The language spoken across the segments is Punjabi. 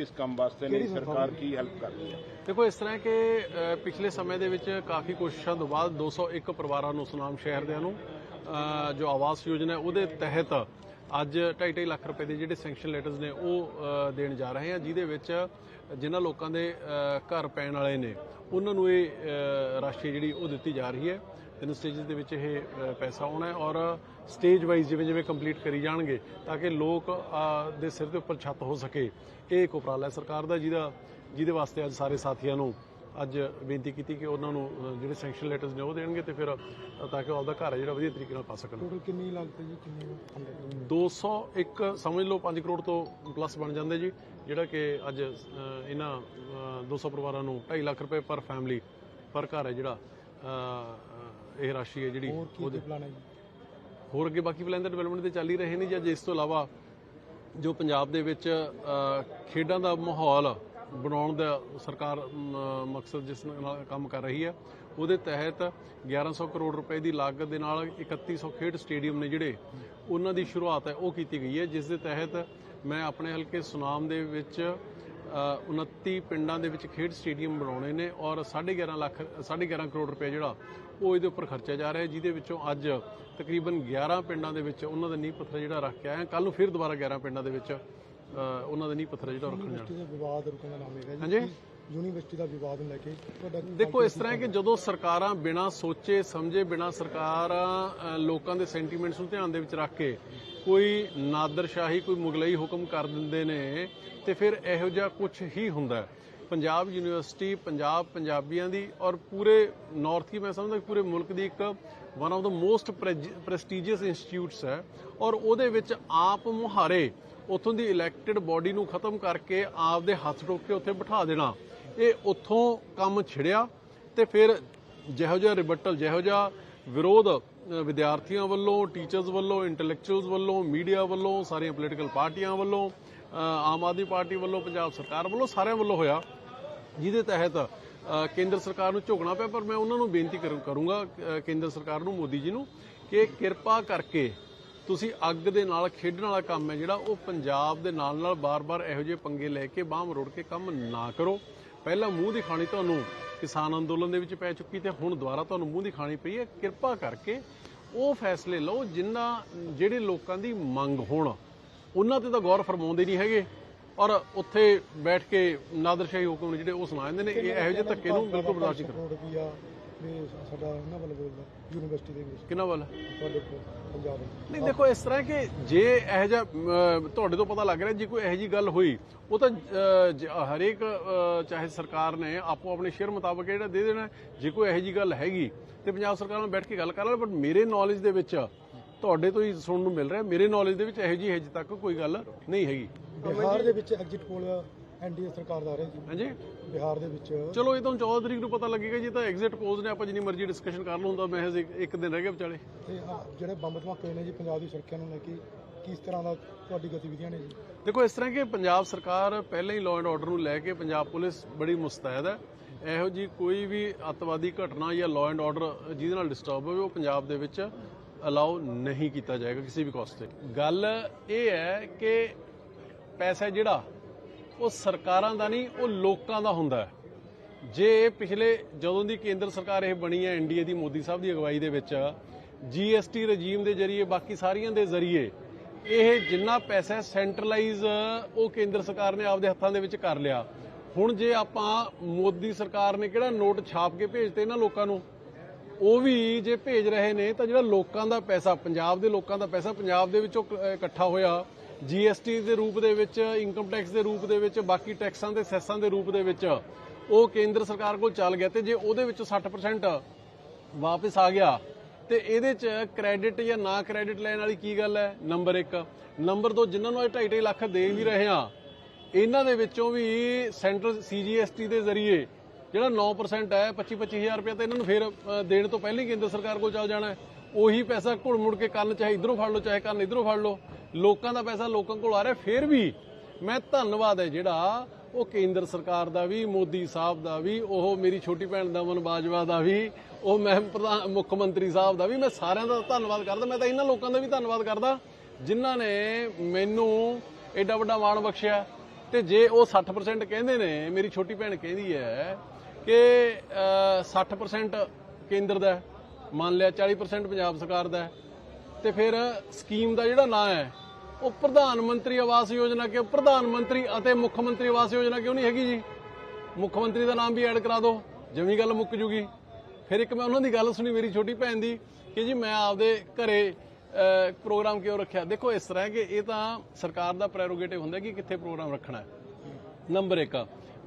ਕਿਸ ਕੰਮ ਵਾਸਤੇ ਨੇ ਸਰਕਾਰ ਕੀ ਹੈਲਪ ਕਰ ਰਹੀ ਹੈ? ਦੇਖੋ ਇਸ ਤਰ੍ਹਾਂ ਕਿ ਪਿਛਲੇ ਸਮੇਂ ਦੇ ਵਿੱਚ ਕਾਫੀ ਕੋਸ਼ਿਸ਼ਾਂ ਤੋਂ ਬਾਅਦ 201 ਪਰਿਵਾਰਾਂ ਨੂੰ ਸੁਨਾਮ ਸ਼ਹਿਰ ਦਿਆਂ ਨੂੰ ਜੋ ਆਵਾਸ ਯੋਜਨਾ ਹੈ ਉਹਦੇ ਤਹਿਤ ਅੱਜ 2.5 ਲੱਖ ਰੁਪਏ ਦੇ ਜਿਹੜੇ ਸੈਂਕਸ਼ਨ ਲੈਟਰਸ ਨੇ ਉਹ ਦੇਣ ਜਾ ਰਹੇ ਹਾਂ ਜਿਹਦੇ ਵਿੱਚ ਜਿਨ੍ਹਾਂ ਲੋਕਾਂ ਦੇ ਘਰ ਪੈਣ ਵਾਲੇ ਨੇ ਉਹਨਾਂ ਨੂੰ ਇਹ ਰਾਸ਼ੀ ਜਿਹੜੀ ਉਹ ਦਿੱਤੀ ਜਾ ਰਹੀ ਹੈ। ਤਿੰਨ ਸਟੇਜਸ ਦੇ ਵਿੱਚ ਇਹ ਪੈਸਾ ਆਉਣਾ ਹੈ ਔਰ ਸਟੇਜ ਵਾਈਜ਼ ਜਿਵੇਂ ਜਿਵੇਂ ਕੰਪਲੀਟ ਕਰੀ ਜਾਣਗੇ ਤਾਂ ਕਿ ਲੋਕ ਦੇ ਸਿਰ ਦੇ ਉੱਪਰ ਛੱਤ ਹੋ ਸਕੇ। ਇਹ ਇੱਕ ਉਪਰਾਲਾ ਹੈ ਸਰਕਾਰ ਦਾ ਜਿਹਦਾ ਜਿਹਦੇ ਵਾਸਤੇ ਅੱਜ ਸਾਰੇ ਸਾਥੀਆਂ ਨੂੰ ਅੱਜ ਬੇਨਤੀ ਕੀਤੀ ਕਿ ਉਹਨਾਂ ਨੂੰ ਜਿਹੜੇ ਸੈਂਕਸ਼ਨ ਲੈਟਰਸ ਨੇ ਉਹ ਦੇਣਗੇ ਤੇ ਫਿਰ ਤਾਂ ਕਿ ਉਹ ਆਪਦਾ ਘਰ ਜਿਹੜਾ ਵਧੀਆ ਤਰੀਕੇ ਨਾਲ ਪਾ ਸਕਣ। ਟੋਟਲ ਕਿੰਨੀ ਲਾਗਤ ਜੀ ਕਿੰਨੀ ਫੰਡ 201 ਸਮਝ ਲਓ 5 ਕਰੋੜ ਤੋਂ ਪਲੱਸ ਬਣ ਜਾਂਦੇ ਜੀ ਜਿਹੜਾ ਕਿ ਅੱਜ ਇਹਨਾਂ ਅ, 200 ਪਰਿਵਾਰਾਂ ਨੂੰ 2.5 ਲੱਖ ਰੁਪਏ ਪਰ ਫੈਮਿਲੀ ਪਰ ਘਰ ਹੈ ਜਿਹੜਾ ਇਹ ਰਾਸ਼ੀ ਹੈ ਜਿਹੜੀ ਹੋਰ ਕੀ ਉਹਦੇ ਕੀ ਪਲਾਨ ਹੈ ਜੀ? ਹੋਰ ਅੱਗੇ ਬਾਕੀ ਪਲਾਨ ਦਾ ਡਿਵੈਲਪਮੈਂਟ ਤੇ ਚੱਲ ਹੀ ਰਹੇ ਨੇ ਜੀ ਅੱਜ ਇਸ ਤੋਂ ਇਲਾਵਾ ਜੋ ਪੰਜਾਬ ਦੇ ਵਿੱਚ ਅ, ਖੇਡਾਂ ਦਾ ਮਾਹੌਲ ਬਣਾਉਣ ਦਾ ਸਰਕਾਰ ਮਕਸਦ ਜਿਸ ਨਾਲ ਕੰਮ ਕਰ ਰਹੀ ਹੈ ਉਹਦੇ ਤਹਿਤ 1100 ਕਰੋੜ ਰੁਪਏ ਦੀ ਲਾਗਤ ਦੇ ਨਾਲ 3100 ਖੇਡ ਸਟੇਡੀਅਮ ਨੇ ਜਿਹੜੇ ਉਹਨਾਂ ਦੀ ਸ਼ੁਰੂਆਤ ਹੈ ਉਹ ਕੀਤੀ ਗਈ ਹੈ ਜਿਸ ਦੇ ਤਹਿਤ ਮੈਂ ਆਪਣੇ ਹਲਕੇ ਸੁਨਾਮ ਦੇ ਵਿੱਚ ਅ, 29 ਪਿੰਡਾਂ ਦੇ ਵਿੱਚ ਖੇਡ ਸਟੇਡੀਅਮ ਬਣਾਉਣੇ ਨੇ ਔਰ 11.5 ਲੱਖ 11.5 ਕਰੋੜ ਰੁਪਏ ਜਿਹੜਾ ਉਹ ਇਹਦੇ ਉੱਪਰ ਖਰਚਿਆ ਜਾ ਰਿਹਾ ਜਿਹਦੇ ਵਿੱਚੋਂ ਅੱਜ ਤਕਰੀਬਨ 11 ਪਿੰਡਾਂ ਦੇ ਵਿੱਚ ਉਹਨਾਂ ਦਾ ਨੀਂਹ ਪੱਥਰ ਜਿਹੜਾ ਰੱਖ ਕੇ ਆਏ ਕੱਲ ਨੂੰ ਫਿਰ ਦੁਬਾਰਾ 11 ਪਿੰਡਾਂ ਦੇ ਵਿੱਚ ਉਹਨਾਂ ਦਾ ਨੀਂਹ ਪੱਥਰ ਜਿਹੜਾ ਰੱਖਣ ਜਾਣਾ। ਵਿਵਾਦ ਰੁਕਣ ਦਾ ਨਾਮ ਹੈਗਾ ਜੀ। ਹਾਂਜੀ। ਯੂਨੀਵਰਸਿਟੀ ਦਾ ਵਿਵਾਦ ਨੂੰ ਲੈ ਕੇ ਦੇਖੋ ਇਸ ਤਰ੍ਹਾਂ ਹੈ ਕਿ ਜਦੋਂ ਸਰਕਾਰਾਂ ਬਿਨਾਂ ਸੋਚੇ ਸਮਝੇ ਬਿਨਾਂ ਸਰਕਾਰਾਂ ਲੋਕਾਂ ਦੇ ਸੈਂਟੀਮੈਂਟਸ ਨੂੰ ਧਿਆਨ ਦੇ ਵਿੱਚ ਰੱਖ ਕੇ ਕੋਈ ਨਾਦਰਸ਼ਾਹੀ ਕੋਈ ਮੁਗਲਈ ਹੁਕਮ ਕਰ ਦਿੰਦੇ ਨੇ ਤੇ ਫਿਰ ਇਹੋ ਜਿਹਾ ਕੁਝ ਹੀ ਹੁੰਦਾ ਹੈ। ਪੰਜਾਬ ਯੂਨੀਵਰਸਿਟੀ, ਪੰਜਾਬ ਪੰਜਾਬੀਆਂ ਦੀ ਔਰ ਪੂਰੇ ਨਾਰਥ ਕੀ ਮੈਂ ਸਮਝਦਾ ਪੂਰੇ ਮੁਲਕ ਦੀ ਇੱਕ one of the most prestigious institutes ਹੈ ਔਰ ਉਹਦੇ ਵਿੱਚ ਆਪ ਮੁਹਾਰੇ ਉਥੋਂ ਦੀ ਇਲੈਕਟਿਡ ਬਾਡੀ ਨੂੰ ਖਤਮ ਕਰਕੇ ਆਪ ਦੇ ਹੱਥ ਟੋਕ ਕੇ ਉੱਥੇ ਬਿਠਾ ਦੇਣਾ। ਇਹ ਉੱਥੋਂ ਕੰਮ ਛਿੜਿਆ ਤੇ ਫਿਰ ਜਿਹੋ ਜਿਹਾ ਰਿਬਟਲ ਜਿਹੋ ਜਿਹਾ ਵਿਰੋਧ ਵਿਦਿਆਰਥੀਆਂ ਵੱਲੋਂ ਟੀਚਰਸ ਵੱਲੋਂ ਇੰਟੈਲੈਕਚੁਅਲਸ ਵੱਲੋਂ ਮੀਡੀਆ ਵੱਲੋਂ, ਸਾਰੀਆਂ ਪੋਲੀਟੀਕਲ ਪਾਰਟੀਆਂ ਵੱਲੋਂ ਆਮ ਆਦਮੀ ਪਾਰਟੀ ਵੱਲੋਂ, ਪੰਜਾਬ ਸਰਕਾਰ ਵੱਲੋਂ ਸਾਰਿਆਂ ਵੱਲੋਂ ਹੋਇਆ। ਜਿਹਦੇ ਤਹਿਤ ਕੇਂਦਰ ਸਰਕਾਰ ਨੂੰ ਝੁਕਣਾ ਪਿਆ, ਪਰ ਮੈਂ ਉਹਨਾਂ ਨੂੰ ਬੇਨਤੀ ਕਰੂੰਗਾ ਕੇਂਦਰ ਸਰਕਾਰ ਨੂੰ, ਮੋਦੀ ਜੀ ਨੂੰ, ਕਿ ਕਿਰਪਾ ਕਰਕੇ ਤੁਸੀਂ ਅੱਗ ਦੇ ਨਾਲ ਖੇਡਣ ਵਾਲਾ ਕੰਮ ਹੈ ਜਿਹੜਾ, ਉਹ ਪੰਜਾਬ ਦੇ ਨਾਲ ਨਾਲ ਬਾਰ-ਬਾਰ ਇਹੋ ਜਿਹੇ ਪੰਗੇ ਲੈ ਕੇ, ਬਾਹ ਮਰੋੜ ਕੇ ਕੰਮ ਨਾ ਕਰੋ। ਪਹਿਲਾਂ ਮੂੰਹ ਦੀ ਖਾਣੀ ਤੁਹਾਨੂੰ ਕਿਸਾਨ ਅੰਦੋਲਨ ਦੇ ਵਿੱਚ ਪੈ ਚੁੱਕੀ ਤੇ ਹੁਣ ਦੁਬਾਰਾ ਤੁਹਾਨੂੰ ਮੂੰਹ ਦੀ ਖਾਣੀ ਪਈ ਹੈ। ਕਿਰਪਾ ਕਰਕੇ ਉਹ ਫੈਸਲੇ ਲਓ ਜਿਨ੍ਹਾਂ ਜਿਹੜੇ ਲੋਕਾਂ ਦੀ ਮੰਗ ਹੋਣ, ਉਹਨਾਂ ਤੇ ਤਾਂ ਗੌਰ ਫਰਮਾਉਂਦੇ ਨਹੀਂ ਹੈਗੇ। ਔਰ ਉੱਥੇ ਬੈਠ ਕੇ ਨਾਦਰਸ਼ਾਹੀ ਹੁਕਮ ਨੇ ਜਿਹੜੇ ਉਹ ਸੁਣਾ ਜਾਂਦੇ ਨੇ ਇਹ ਇਹੋ ਜਿਹੇ ਧੱਕੇ ਨੂੰ ਬਿਲਕੁਲ ਬਰਦਾਸ਼ਤ ਨਹੀਂ ਕਰੋ ਕਰੋੜ ਰੁਪਈਆ ਵੀ ਸਾਡਾ ਇਹਨਾਂ ਵੱਲ ਬੋਲਦਾ ਯੂਨੀਵਰਸਿਟੀ ਦੇ ਵਿੱਚ। ਕਿਹਨਾਂ ਵੱਲ? ਤੁਹਾਡੇ ਪੰਜਾਬ ਨਹੀਂ ਦੇਖੋ ਇਸ ਤਰ੍ਹਾਂ ਕਿ ਜੇ ਇਹੋ ਜਿਹਾ ਤੁਹਾਡੇ ਤੋਂ ਪਤਾ ਲੱਗ ਰਿਹਾ ਜੇ ਕੋਈ ਇਹੋ ਜੀ ਗੱਲ ਹੋਈ ਉਹ ਤਾਂ ਹਰੇਕ ਚਾਹੇ ਸਰਕਾਰ ਨੇ ਆਪੋ ਆਪਣੇ ਸ਼ੇਅਰ ਮੁਤਾਬਕ ਜਿਹੜਾ ਦੇ ਦੇਣਾ। ਜੇ ਕੋਈ ਇਹੋ ਜੀ ਗੱਲ ਹੈਗੀ ਤੇ ਪੰਜਾਬ ਸਰਕਾਰ ਨਾਲ ਬੈਠ ਕੇ ਗੱਲ ਕਰ ਲੈਣ ਪਰ ਮੇਰੇ ਨੌਲੇਜ ਦੇ ਵਿੱਚ ਤੁਹਾਡੇ ਤੋਂ ਹੀ ਸੁਣਨ ਨੂੰ ਮਿਲ ਰਿਹਾ। ਮੇਰੇ ਨੌਲੇਜ ਦੇ ਵਿੱਚ ਇਹੋ ਜੀ ਹਜੇ ਤੱਕ ਕੋਈ ਗੱਲ ਨਹੀਂ ਹੈਗੀ। ਬਿਹਾਰ ਦੇ ਵਿੱਚ ਐਗਜ਼ਿਟ ਪੋਲ ਐਨਡੀਏ ਸਰਕਾਰ ਦਾ ਰਿਹਾ ਹਾਂਜੀ। ਬਿਹਾਰ ਦੇ ਵਿੱਚ ਚਲੋ ਇਹ ਤਾਂ 14 ਤਰੀਕ ਨੂੰ ਪਤਾ ਲੱਗੇਗਾ ਜੀ ਤਾਂ ਐਗਜ਼ਿਟ ਪੋਜ਼ ਨੇ ਆਪਾਂ ਜਿੰਨੀ ਮਰਜ਼ੀ ਡਿਸਕਸ਼ਨ ਕਰ ਲਓ ਹੁੰਦਾ ਮੈਂ ਹਜੇ ਇੱਕ ਦਿਨ ਰਹਿ ਗਿਆ ਵਿਚਾਲੇ। ਤੇ ਜਿਹੜੇ ਬੰਬ ਧਮਾਕੇ ਨੇ ਜੀ ਪੰਜਾਬ ਦੀ ਸੁਰੱਖਿਆ ਨੂੰ ਲੈ ਕੇ ਕਿਸ ਤਰ੍ਹਾਂ ਦਾ ਤੁਹਾਡੀ ਗਤੀਵਿਧੀਆਂ ਨੇ ਜੀ? ਦੇਖੋ ਇਸ ਤਰ੍ਹਾਂ ਕਿ ਪੰਜਾਬ ਸਰਕਾਰ ਪਹਿਲਾਂ ਹੀ ਲਾਅ ਐਂਡ ਆਰਡਰ ਨੂੰ ਲੈ ਕੇ ਪੰਜਾਬ ਪੁਲਿਸ ਬੜੀ ਮੁਸਤੈਦ ਹੈ। ਇਹੋ ਜੀ ਕੋਈ ਵੀ ਅੱਤਵਾਦੀ ਘਟਨਾ ਜਾਂ ਲਾਅ ਐਂਡ ਆਰਡਰ ਜਿਹਦੇ ਨਾਲ ਡਿਸਟਰਬ ਹੋਵੇ ਉਹ ਪੰਜਾਬ ਦੇ ਵਿੱਚ ਅਲਾਉ ਨਹੀਂ ਕੀਤਾ ਜਾਏਗਾ ਕਿਸੇ ਵੀ ਕਾਸਟ ਤੇ। ਗੱਲ ਇਹ ਹੈ ਕਿ ਪੈਸਾ ਜਿਹੜਾ, ਉਹ ਸਰਕਾਰਾਂ ਦਾ ਨਹੀਂ, ਉਹ ਲੋਕਾਂ ਦਾ ਹੁੰਦਾ ਹੈ। ਜੇ ਪਿਛਲੇ, ਜਦੋਂ ਦੀ ਕੇਂਦਰ ਸਰਕਾਰ ਇਹ ਬਣੀ ਹੈ ਐਨਡੀਏ ਦੀ, ਮੋਦੀ ਸਾਹਿਬ ਦੀ ਅਗਵਾਈ ਦੇ ਵਿੱਚ ਜੀਐਸਟੀ ਰਜੀਮ ਦੇ ਜ਼ਰੀਏ, ਬਾਕੀ ਸਾਰੀਆਂ ਦੇ ਜ਼ਰੀਏ, ਇਹ ਜਿੰਨਾ ਪੈਸਾ ਸੈਂਟਰਲਾਈਜ਼ ਉਹ ਕੇਂਦਰ ਸਰਕਾਰ ਨੇ ਆਪਦੇ ਹੱਥਾਂ ਦੇ ਵਿੱਚ ਕਰ ਲਿਆ। ਹੁਣ ਜੇ ਆਪਾਂ ਮੋਦੀ ਸਰਕਾਰ ਨੇ ਕਿਹੜਾ ਨੋਟ ਛਾਪ ਕੇ ਭੇਜਤੇ ਨਾ ਲੋਕਾਂ ਨੂੰ ਉਹ ਵੀ ਜੇ ਭੇਜ ਰਹੇ ਨੇ ਤਾਂ ਜਿਹੜਾ ਲੋਕਾਂ ਦਾ ਪੈਸਾ, ਪੰਜਾਬ ਦੇ ਲੋਕਾਂ ਦਾ ਪੈਸਾ, ਪੰਜਾਬ ਦੇ ਵਿੱਚੋਂ ਇਕੱਠਾ ਹੋਇਆ ਜੀਐਸਟੀ ਦੇ ਰੂਪ ਦੇ ਵਿੱਚ ਇਨਕਮ ਟੈਕਸ ਦੇ ਰੂਪ ਦੇ ਵਿੱਚ, ਬਾਕੀ ਟੈਕਸਾਂ ਦੇ, ਸੈਸਾਂ ਦੇ ਰੂਪ ਦੇ ਵਿੱਚ, ਉਹ ਕੇਂਦਰ ਸਰਕਾਰ ਕੋਲ ਚੱਲ ਗਿਆ ਤੇ ਜੇ ਉਹਦੇ ਵਿੱਚੋਂ 60% ਵਾਪਸ ਆ ਗਿਆ, ਤੇ ਇਹਦੇ ਚ ਕ੍ਰੈਡਿਟ ਜਾਂ ਨਾ ਕ੍ਰੈਡਿਟ ਲੈਣ ਵਾਲੀ ਕੀ ਗੱਲ ਹੈ? ਨੰਬਰ 1 ਨੰਬਰ 2 ਜਿਨ੍ਹਾਂ ਨੂੰ ਇਹ 2.5 ਲੱਖ ਦੇ ਵੀ ਰਹੇ ਆ, ਇਹਨਾਂ ਦੇ ਵਿੱਚੋਂ ਵੀ ਸੈਂਟਰਲ ਸੀਜੀਐਸਟੀ ਦੇ ਜ਼ਰੀਏ ਜਿਹੜਾ 9% ਹੈ 25 25000 ਰੁਪਏ ਤਾਂ ਇਹਨਾਂ ਨੂੰ ਫਿਰ ਦੇਣ ਤੋਂ ਪਹਿਲਾਂ ਹੀ ਕੇਂਦਰ ਸਰਕਾਰ ਕੋਲ ਚੱਲ ਜਾਣਾ ਉਹੀ ਪੈਸਾ ਘੁੜ ਮੁੜ ਕੇ ਕੰਨ ਚਾਹੇ ਇਧਰੋਂ ਫੜ ਲਓ, ਚਾਹੇ ਕੰਨ ਇਧਰੋਂ ਫੜ ਲਓ। ਲੋਕਾਂ ਦਾ ਪੈਸਾ ਲੋਕਾਂ ਕੋਲ ਆ ਰਿਹਾ, ਫਿਰ ਵੀ ਮੈਂ ਧੰਨਵਾਦ ਹੈ ਜਿਹੜਾ ਉਹ ਕੇਂਦਰ ਸਰਕਾਰ ਦਾ ਵੀ, ਮੋਦੀ ਸਾਹਿਬ ਦਾ ਵੀ, ਉਹ ਮੇਰੀ ਛੋਟੀ ਭੈਣ ਦਮਨ ਬਾਜਵਾ ਦਾ ਵੀ, ਉਹ ਮੈਂ ਪ੍ਰਧਾਨ, ਮੁੱਖ ਮੰਤਰੀ ਸਾਹਿਬ ਦਾ ਵੀ, ਮੈਂ ਸਾਰਿਆਂ ਦਾ ਧੰਨਵਾਦ ਕਰਦਾ। ਮੈਂ ਤਾਂ ਇਹਨਾਂ ਲੋਕਾਂ ਦਾ ਵੀ ਧੰਨਵਾਦ ਕਰਦਾ, ਜਿਨ੍ਹਾਂ ਨੇ ਮੈਨੂੰ ਐਡਾ ਵੱਡਾ ਮਾਣ ਬਖਸ਼ਿਆ। ਤੇ ਜੇ ਉਹ 60% ਕਹਿੰਦੇ ਨੇ, ਮੇਰੀ ਛੋਟੀ ਭੈਣ ਕਹਿੰਦੀ ਹੈ ਕਿ ਅਹ, 60% ਕੇਂਦਰ ਦਾ ਮੰਨ ਲਿਆ 40% ਪੰਜਾਬ ਸਰਕਾਰ ਦਾ ਹੈ, ਤੇ ਫਿਰ ਸਕੀਮ ਦਾ ਜਿਹੜਾ ਨਾਂ ਹੈ ਉਹ ਪ੍ਰਧਾਨ ਮੰਤਰੀ ਆਵਾਸ ਯੋਜਨਾ ਕਿਉਂ ਪ੍ਰਧਾਨ ਮੰਤਰੀ ਅਤੇ ਮੁੱਖ ਮੰਤਰੀ ਆਵਾਸ ਯੋਜਨਾ ਕਿਉਂ ਨਹੀਂ ਹੈਗੀ ਜੀ? ਮੁੱਖ ਮੰਤਰੀ ਦਾ ਨਾਮ ਵੀ ਐਡ ਕਰਾ ਦਿਓ ਜਿਵੇਂ ਗੱਲ ਮੁੱਕ ਜੂਗੀ। ਫਿਰ ਇੱਕ ਮੈਂ ਉਹਨਾਂ ਦੀ ਗੱਲ ਸੁਣੀ ਮੇਰੀ ਛੋਟੀ ਭੈਣ ਦੀ ਕਿ ਜੀ ਮੈਂ ਆਪਦੇ ਘਰੇ ਪ੍ਰੋਗਰਾਮ ਕਿਉਂ ਰੱਖਿਆ? ਦੇਖੋ ਇਸ ਤਰ੍ਹਾਂ ਕਿ ਇਹ ਤਾਂ ਸਰਕਾਰ ਦਾ ਪ੍ਰੈਰੋਗੇਟਿਵ ਹੁੰਦਾ ਕਿ ਕਿੱਥੇ ਪ੍ਰੋਗਰਾਮ ਰੱਖਣਾ ਹੈ। ਨੰਬਰ 1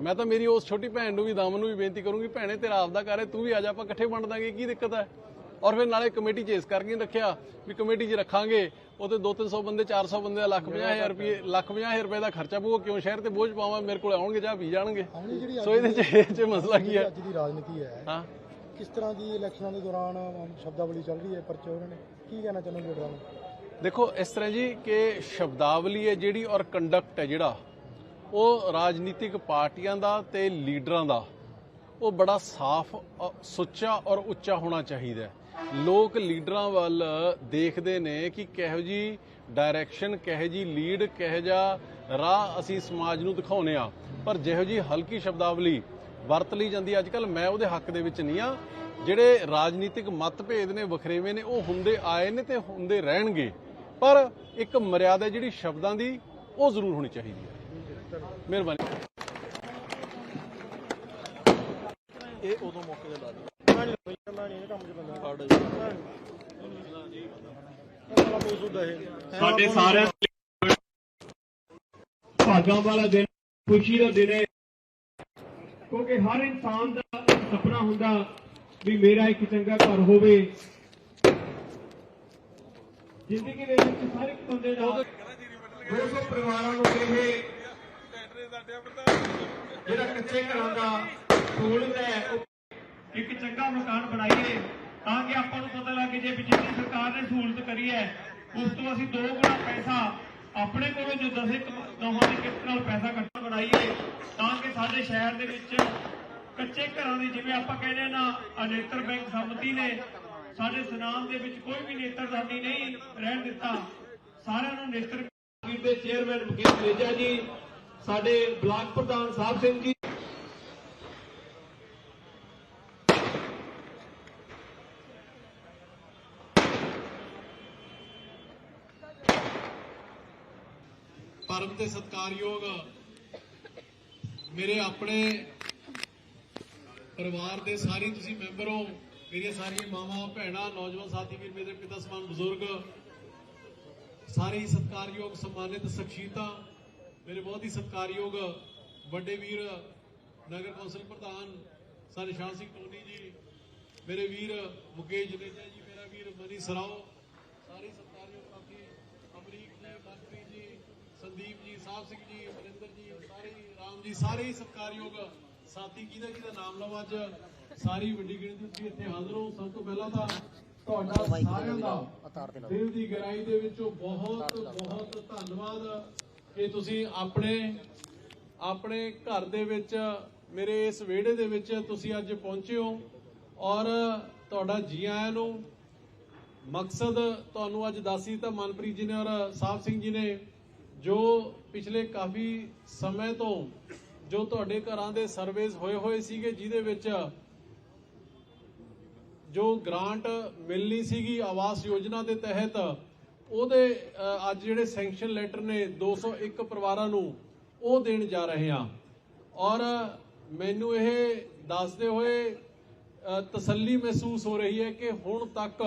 ਮੈਂ ਤਾਂ ਮੇਰੀ ਉਸ ਛੋਟੀ ਭੈਣ ਨੂੰ ਵੀ ਦਮ ਨੂੰ ਵੀ ਬੇਨਤੀ ਕਰੂੰਗੀ ਭੈਣੇ ਤੇਰਾ ਆਪਦਾ ਘਰ ਹੈ ਤੂੰ ਵੀ ਆ ਜਾ ਆਪਾਂ ਇਕੱਠੇ ਵੰਡ ਦਾਂਗੇ ਕੀ ਦਿੱਕਤ ਹੈ? ਔਰ ਫਿਰ ਨਾਲੇ ਕਮੇਟੀ 'ਚ ਇਸ ਕਰਕੇ ਰੱਖਿਆ ਵੀ ਕਮੇਟੀ 'ਚ ਰੱਖਾਂਗੇ ਉਹਤੇ 2-300 ਬੰਦੇ 400 ਬੰਦੇ ਦਾ ਲੱਖ 50000 ਰੁਪਏ ਲੱਖ 50000 ਰੁਪਏ ਦਾ ਖਰਚਾ ਪਊਗਾ ਕਿਉਂ ਸ਼ਹਿਰ ਤੇ ਬੋਝ ਪਾਵਾਂ ਮੇਰੇ ਕੋਲ ਆਉਣਗੇ ਜਾਂ ਪੀ ਜਾਣਗੇ। ਸੋ ਇਹਦੇ 'ਚ ਇਹ 'ਚ ਮਸਲਾ ਕੀ ਹੈ? ਅੱਜ ਦੀ ਰਾਜਨੀਤੀ ਹੈ ਹਾਂ। ਕਿਸ ਤਰ੍ਹਾਂ ਦੀ ਇਲੈਕਸ਼ਨਾਂ ਦੇ ਦੌਰਾਨ ਸ਼ਬਦਾਵਲੀ ਚੱਲ ਰਹੀ ਹੈ ਪਰਚੇ ਉਹਨਾਂ ਨੇ? ਕੀ ਕਹਿਣਾ ਚਾਹੁੰਦੇ ਹੋ ਲੀਡਰਾਂ ਨੂੰ ਦੇਖੋ ਇਸ ਤਰ੍ਹਾਂ ਜੀ ਕਿ ਸ਼ਬਦਾਵਲੀ ਹੈ ਜਿਹੜੀ ਔਰ ਕੰਡਕਟ ਹੈ ਜਿਹੜਾ ਉਹ ਰਾਜਨੀਤਿਕ ਪਾਰਟੀਆਂ ਦਾ ਤੇ ਲੀਡਰਾਂ ਦਾ, ਉਹ ਬੜਾ ਸਾਫ਼ ਸੁੱਚਾ ਔਰ ਉੱਚਾ ਹੋਣਾ ਚਾਹੀਦਾ ਲੋਕ ਲੀਡਰਾਂ ਵੱਲ ਦੇਖਦੇ ਨੇ ਕਿ ਕਿਹੋ ਜੀ ਡਾਇਰੈਕਸ਼ਨ ਕਿਹੋ ਜੀ ਲੀਡ ਕਿਹੋ ਜਿਹਾ ਰਾਹ ਅਸੀਂ ਸਮਾਜ ਨੂੰ ਦਿਖਾਉਨੇ ਆ ਪਰ ਜਿਹੋ ਜੀ ਹਲਕੀ ਸ਼ਬਦਾਵਲੀ ਵਰਤ ਲਈ ਜਾਂਦੀ ਅੱਜ ਕੱਲ ਮੈਂ ਉਹਦੇ ਹੱਕ ਦੇ ਵਿੱਚ ਨਹੀਂ ਆ ਜਿਹੜੇ ਰਾਜਨੀਤਿਕ ਮਤਭੇਦ ਨੇ, ਵਖਰੇਵੇਂ ਨੇ, ਉਹ ਹੁੰਦੇ ਆਏ ਨੇ ਤੇ ਹੁੰਦੇ ਰਹਿਣਗੇ। ਪਰ ਇੱਕ ਮਰਿਆਦਾ ਜਿਹੜੀ ਸ਼ਬਦਾਂ ਦੀ, ਉਹ ਜ਼ਰੂਰ ਹੋਣੀ ਚਾਹੀਦੀ ਹੈ। ਮਿਹਰਬਾਨੀ। ਇਹ ਉਦੋਂ ਮੌਕੇ ਤੇ ਲਾ ਦੇ ਸਾਡੇ ਸਾਰਿਆਂ ਦੇ ਭਾਗਾਂ ਵਾਲਾ ਦਿਨ ਖੁਸ਼ੀ ਦਾ ਦਿਨ ਹੈ। ਕਿਉਂਕਿ ਹਰ ਇਨਸਾਨ ਦਾ ਸੁਪਨਾ ਹੁੰਦਾ ਵੀ ਮੇਰਾ ਇੱਕ ਚੰਗਾ ਘਰ ਹੋਵੇ। ਜ਼ਿੰਦਗੀ ਦੇ ਵਿੱਚ ਹਰ ਇੱਕ ਬੰਦੇ ਦਾ 200 ਪਰਿਵਾਰਾਂ ਨੂੰ ਇਹ ਜਿਹੜਾ ਕੱਚੇ ਘਰਾਂ ਦਾ ਸਹੂਲਤ ਹੈ ਇੱਕ ਚੰਗਾ ਮਕਾਨ ਬਣਾਈਏ, ਤਾਂ ਕਿ ਆਪਾਂ ਨੂੰ ਪਤਾ ਲੱਗੇ ਜੇ ਵੀ ਸਰਕਾਰ ਨੇ ਸਹੂਲਤ ਕਰੀ ਹੈ, ਉਸ ਤੋਂ ਅਸੀਂ ਦੋ ਗੁਣਾ ਪੈਸਾ ਆਪਣੇ ਕੋਲੋਂ ਜੋ ਦਸੇ ਦੋਹਾਂ ਦੀ ਕਿਸ਼ਤ ਨਾਲ ਪੈਸਾ ਇਕੱਠਾ ਬਣਾਈਏ, ਤਾਂ ਕਿ ਸਾਡੇ ਸ਼ਹਿਰ ਦੇ ਵਿੱਚ ਕੱਚੇ ਘਰਾਂ ਦੀ, ਜਿਵੇਂ ਆਪਾਂ ਕਹਿੰਦੇ ਨਾ ਅਨੇਤਰ ਬੈਂਕ ਸੰਮਤੀ ਨੇ, ਸਾਡੇ ਸੁਨਾਮ ਦੇ ਵਿੱਚ ਕੋਈ ਵੀ ਨੇਤਰਦਾਨੀ ਨਹੀਂ ਰਹਿਣ ਦਿੱਤਾ। ਸਾਰਿਆਂ ਨੂੰ ਨੇਤਰ ਦੇ ਚੇਅਰਮੈਨ ਮੁਕੇਸ਼ ਰੇਜਾ ਜੀ ਸਾਡੇ ਬਲਾਕ ਪ੍ਰਧਾਨ ਸਾਹਿਬ ਸਿੰਘ ਜੀ। ਪਰਮ ਤੇ ਸਤਕਾਰਯੋਗ ਮੇਰੇ ਆਪਣੇ ਪਰਿਵਾਰ ਦੇ ਸਾਰੇ ਤੁਸੀਂ ਮੈਂਬਰ ਹੋ, ਮੇਰੀਆਂ ਸਾਰੀਆਂ ਮਾਵਾਂ, ਭੈਣਾਂ, ਨੌਜਵਾਨ ਸਾਥੀ ਵੀਰ, ਮੇਰੇ ਪਿਤਾ, ਸਮਾਨ, ਬਜ਼ੁਰਗ, ਸਾਰੇ ਹੀ ਸਤਕਾਰਯੋਗ, ਸਨਮਾਨਿਤ ਸ਼ਖਸੀਅਤਾਂ ਮੇਰੇ ਬਹੁਤ ਹੀ ਸਤਕਾਰਯੋਗ ਵੱਡੇ ਵੀਰ ਨਗਰ ਕੌਂਸਲ ਪ੍ਰਧਾਨ ਸਰ ਨਿਸ਼ਾਨ ਸਿੰਘ ਟੋਨੀ ਜੀ ਮੇਰੇ ਵੀਰ ਮੁਕੇਸ਼ ਜਨੇਜਾ ਜੀ ਮੇਰਾ ਵੀਰ ਮਨੀ ਸਰਾਓ ਸਾਰੇ ਸਤਕਾਰਯੋਗ ਸਾਥੀ ਅਮਰੀਕ ਜੀ ਮਨਪ੍ਰੀਤ ਜੀ ਸੰਦੀਪ ਜੀ ਸਾਹਿਬ ਸਿੰਘ ਜੀ ਵਰਿੰਦਰ ਜੀ ਸਾਰੇ ਰਾਮ ਜੀ ਸਾਰੇ ਹੀ ਸਤਕਾਰਯੋਗ ਸਾਥੀ ਕਿਹਦਾ ਜਿਹਦਾ ਨਾਮ ਲਵਾਂ ਅੱਜ। ਸਾਰੀ ਵੱਡੀ ਗਿਣਤੀ ਤੁਸੀਂ ਇੱਥੇ ਹਾਜ਼ਰ ਹੋ। ਸਭ ਤੋਂ ਪਹਿਲਾਂ ਤਾਂ ਤੁਹਾਡਾ ਸਾਰਿਆਂ ਦਾ ਦਿਲ ਦੀ ਗਹਿਰਾਈ ਦੇ ਵਿੱਚੋਂ ਬਹੁਤ ਬਹੁਤ ਧੰਨਵਾਦ। ਕਿ ਤੁਸੀਂ ਆਪਣੇ ਆਪਣੇ ਘਰ ਦੇ ਵਿੱਚ, ਮੇਰੇ ਇਸ ਵਿਹੜੇ ਦੇ ਵਿੱਚ ਤੁਸੀਂ ਅੱਜ ਪਹੁੰਚੇ ਹੋ ਔਰ ਤੁਹਾਡਾ ਜੀ ਆਇਆਂ ਨੂੰ ਮਕਸਦ ਤੁਹਾਨੂੰ ਅੱਜ ਦੱਸੀ ਤਾਂ ਮਨਪ੍ਰੀਤ ਜੀ ਨੇ ਔਰ ਸਾਹਿਬ ਸਿੰਘ ਜੀ ਨੇ ਜੋ ਪਿਛਲੇ ਕਾਫੀ ਸਮੇਂ ਤੋਂ ਜੋ ਤੁਹਾਡੇ ਘਰਾਂ ਦੇ ਸਰਵੇਸ ਹੋਏ ਹੋਏ ਸੀਗੇ, ਜਿਹਦੇ ਵਿੱਚ ਜੋ ਗ੍ਰਾਂਟ ਮਿਲਣੀ ਸੀਗੀ ਆਵਾਸ ਯੋਜਨਾ ਦੇ ਤਹਿਤ ਉਹਦੇ ਅੱਜ ਜਿਹੜੇ ਸੈਂਕਸ਼ਨ ਲੈਟਰ ਨੇ 201 ਪਰਿਵਾਰਾਂ ਨੂੰ, ਉਹ ਦੇਣ ਜਾ ਰਹੇ ਹਾਂ। ਔਰ ਮੈਨੂੰ ਇਹ ਦੱਸਦੇ ਹੋਏ ਤਸੱਲੀ ਮਹਿਸੂਸ ਹੋ ਰਹੀ ਹੈ ਕਿ ਹੁਣ ਤੱਕ